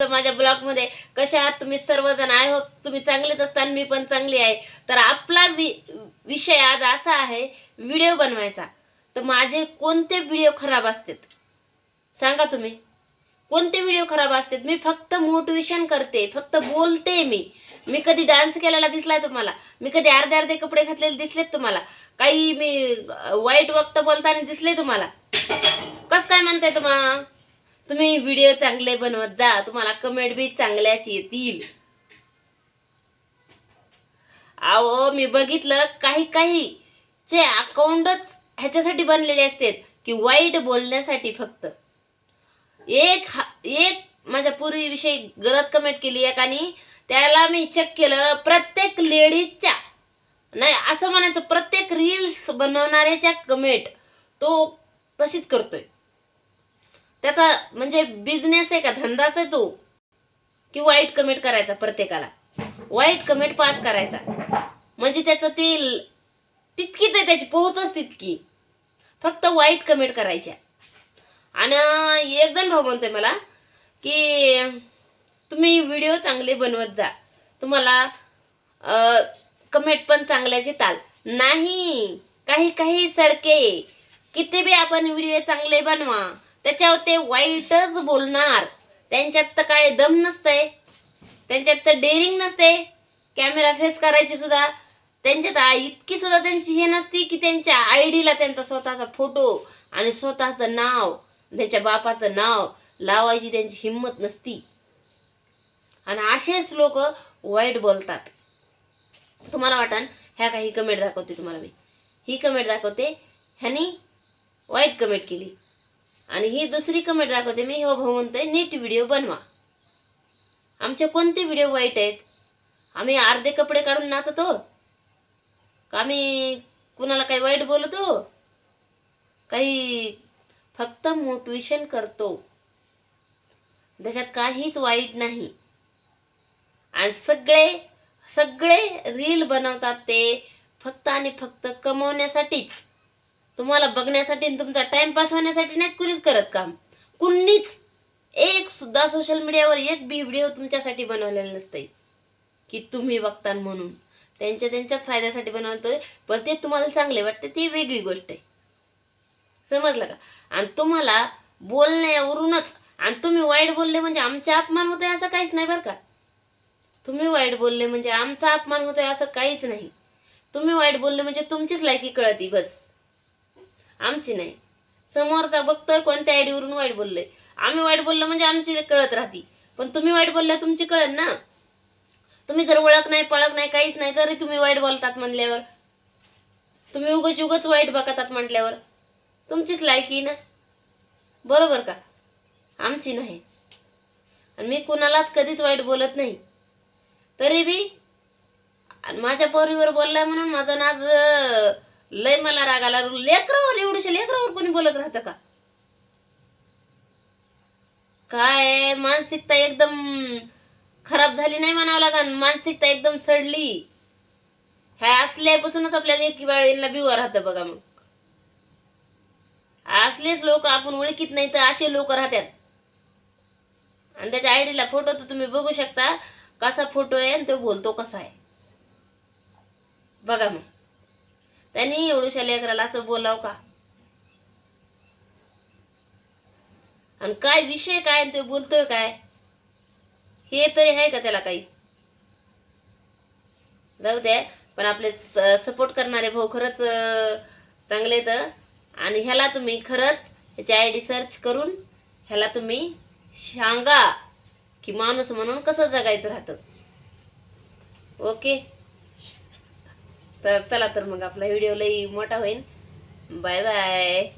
तर माझ्या ब्लॉगमध्ये कशा आहात तुम्ही सर्वजण? आय होप तुम्ही चांगलेच असताना मी पण चांगली आहे. तर आपला वि विषय आज असा आहे व्हिडिओ बनवायचा. तर माझे कोणते व्हिडिओ खराब असतात? सांगा तुम्ही. कोणते व्हिडिओ खराब असतात? मी फक्त मोटिवेशन करते फक्त बोलते मी. मी कधी डान्स केलेला दिसलाय तुम्हाला? मी कधी अर्धे अर्धे कपडे घातलेले दिसलेत तुम्हाला? काही मी वाईट वक्त बोलताना दिसले तुम्हाला? कस काय म्हणताय तुम्हाला तुम्ही व्हिडिओ चांगले बनवत जा तुम्हाला कमेंट बी चांगल्याच येतील. अहो मी बघितलं काही काही चे अकाउंटच ह्याच्यासाठी बनलेले असतात की वाईट बोलण्यासाठी फक्त. एक हा- एक माझ्या पूर्वीविषयी गलत कमेंट केली एक आणि त्याला मी चेक केलं प्रत्येक लेडीजच्या नाही असं म्हणायचं प्रत्येक रील्स बनवणाऱ्याच्या कमेंट तो तशीच करतोय. त्याचा म्हणजे बिझनेस आहे का? धंदाच आहे तो. की वाईट कमेंट करायचा प्रत्येकाला. वाईट कमेंट पास करायचा. म्हणजे त्याचं ते तितकीच आहे त्याची पोहोचच तितकी. फक्त वाईट कमेंट करायच्या. आणि एक जण भाऊ म्हणतोय मला की तुम्ही व्हिडिओ चांगले बनवत जा. तुम्हाला कमेंट पण चांगल्याचे ताल नाही काही काही सडके. किती बी आपण व्हिडिओ चांगले बनवा. त्याच्यावर ते वाईटच बोलणार. त्यांच्यात तर काय दम नसतंय. त्यांच्यात तर डेअरिंग नसते कॅमेरा फेस करायची सुद्धा. त्यांच्यात इतकी सुद्धा त्यांची हे नसती की त्यांच्या आय डीला त्यांचा स्वतःचा फोटो आणि स्वतःचं नाव त्यांच्या बापाचं नाव लावायची त्यांची हिंमत नसती. आणि असेच लोक वाईट बोलतात. तुम्हाला वाटन? ह्या काही कमेंट दाखवते तुम्हाला मी. ही कमेंट दाखवते. ह्यानी वाईट कमेंट केली. आणि ही दुसरी कमेंट दाखवते. मी हो भाऊ म्हणतोय नीट व्हिडिओ बनवा. आमचे कोणते व्हिडिओ वाईट आहेत? आम्ही अर्धे कपडे काढून नाचतो? का आम्ही कुणाला काही वाईट बोलतो? काही फक्त मोटिवेशन करतो. त्याच्यात काहीच वाईट नाही. आणि सगळे सगळे रील बनवतात ते फक्त आणि फक्त कमवण्यासाठीच. तुम्हाला बघण्यासाठी आणि तुमचा टाइमपास होण्यासाठी नाहीत कुणीच करत काम. कुणीच एक सुद्धा सोशल मीडियावर एक बी व्हिडिओ तुमच्यासाठी बनवलेला नसते की तुम्ही बघता म्हणून. त्यांच्या त्यांच्याच फायद्यासाठी बनवतोय पण ते तुम्हाला चांगले वाटते ती वेगळी गोष्ट आहे. समजलं का? आणि तुम्हाला बोलण्यावरूनच आणि तुम्ही वाईट बोलले म्हणजे आमचा अपमान होतोय असं काहीच नाही बरं का? तुम्ही वाईट बोलले म्हणजे आमचा अपमान होतोय असं काहीच नाही. तुम्ही वाईट बोलले म्हणजे तुमचीच लायकी कळती बस. आमची नाही. समोरचा बघतोय कोणत्या आयडीवरून वाईट बोलले आम्ही वाईट बोललो म्हणजे आमची कळत राहती. पण तुम्ही वाईट बोलल्या तुमची कळत ना. तुम्ही जर ओळख नाही पळख नाही काहीच नाही तरी तुम्ही वाईट बोलतात म्हणल्यावर. तुम्ही उगच उगच वाईट बघतात म्हटल्यावर. तुमचीच लायकी ना. बरोबर का? आमची नाही. आणि मी कुणालाच कधीच वाईट बोलत नाही. तरी बी आणि माझ्या पोरीवर बोलला म्हणून माझा नाज आज लय मला राग आला. लेकरावर एवढ्याशा लेकरावर कोणी बोलत राहतं का? काय मानसिकता एकदम खराब झाली नाही म्हणावं लागन. मानसिकता एकदम सडली. ह्या असल्यापासूनच आपल्याला एक वेळेला बिवा राहतं बघा मग. असलेच लोक आपण ओळखीत नाही तर असे लोक राहतात. आणि त्याच्या आयडीला फोटो तर तुम्ही बघू शकता. कसा फोटो आहे आणि तो बोलतो कसा आहे. बघा मग. त्यांनी एवढ्याशा लेकराला असं बोलाव का? आणि काय विषय काय आणि तो बोलतोय काय? हे तरी आहे का त्याला काही? जाऊ द्या पण आपले सपोर्ट करणारे भाऊ खरंच चांगले तर आणि ह्याला तुम्ही खरंच ह्याची आय डी सर्च करून ह्याला तुम्ही सांगा की माणूस म्हणून कसं जगायचं राहतं. ओके तर चला तर मग आपला व्हिडिओ लई मोठा होईल बाय बाय.